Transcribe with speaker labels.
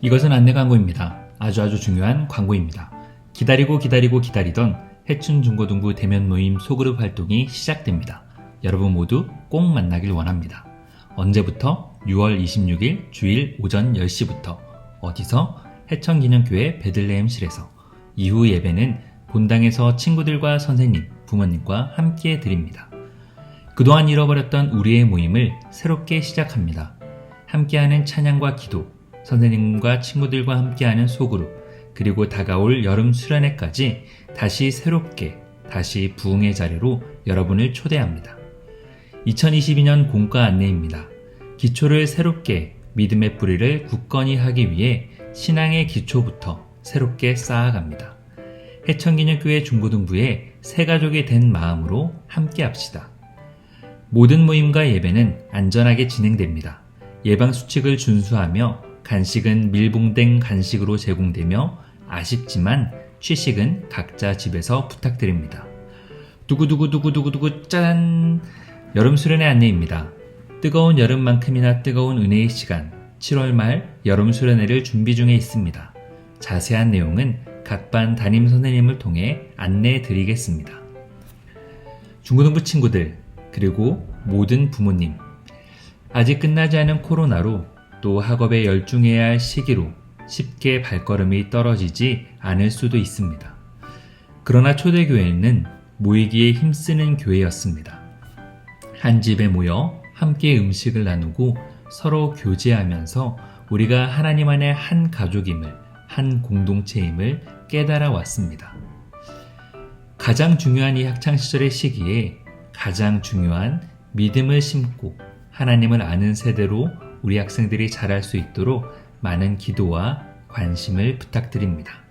Speaker 1: 이것은 안내 광고입니다. 아주 아주 중요한 광고입니다. 기다리고 기다리고 기다리던 해춘 중고등부 대면 모임 소그룹 활동이 시작됩니다. 여러분 모두 꼭 만나길 원합니다. 언제부터? 6월 26일 주일 오전 10시부터 어디서? 해천기념교회 베들레헴실에서 이후 예배는 본당에서 친구들과 선생님, 부모님과 함께 드립니다. 그동안 잃어버렸던 우리의 모임을 새롭게 시작합니다. 함께하는 찬양과 기도, 선생님과 친구들과 함께하는 소그룹, 그리고 다가올 여름 수련회까지 다시 새롭게, 다시 부흥의 자리로 여러분을 초대합니다. 2022년 공과 안내입니다. 기초를 새롭게 믿음의 뿌리를 굳건히 하기 위해 신앙의 기초부터 새롭게 쌓아갑니다. 해천기념교회 중고등부의 새 가족이 된 마음으로 함께 합시다. 모든 모임과 예배는 안전하게 진행됩니다. 예방수칙을 준수하며 간식은 밀봉된 간식으로 제공되며 아쉽지만 취식은 각자 집에서 부탁드립니다. 두구두구두구두구두구 짠! 여름 수련회 안내입니다. 뜨거운 여름만큼이나 뜨거운 은혜의 시간 7월 말 여름 수련회를 준비 중에 있습니다. 자세한 내용은 각 반 담임 선생님을 통해 안내해 드리겠습니다. 중고등부 친구들 그리고 모든 부모님 아직 끝나지 않은 코로나로 또 학업에 열중해야 할 시기로 쉽게 발걸음이 떨어지지 않을 수도 있습니다. 그러나 초대교회는 모이기에 힘쓰는 교회였습니다. 한 집에 모여 함께 음식을 나누고 서로 교제하면서 우리가 하나님 안의 한 가족임을, 한 공동체임을 깨달아 왔습니다. 가장 중요한 이 학창시절의 시기에 가장 중요한 믿음을 심고 하나님을 아는 세대로 우리 학생들이 자랄 수 있도록 많은 기도와 관심을 부탁드립니다.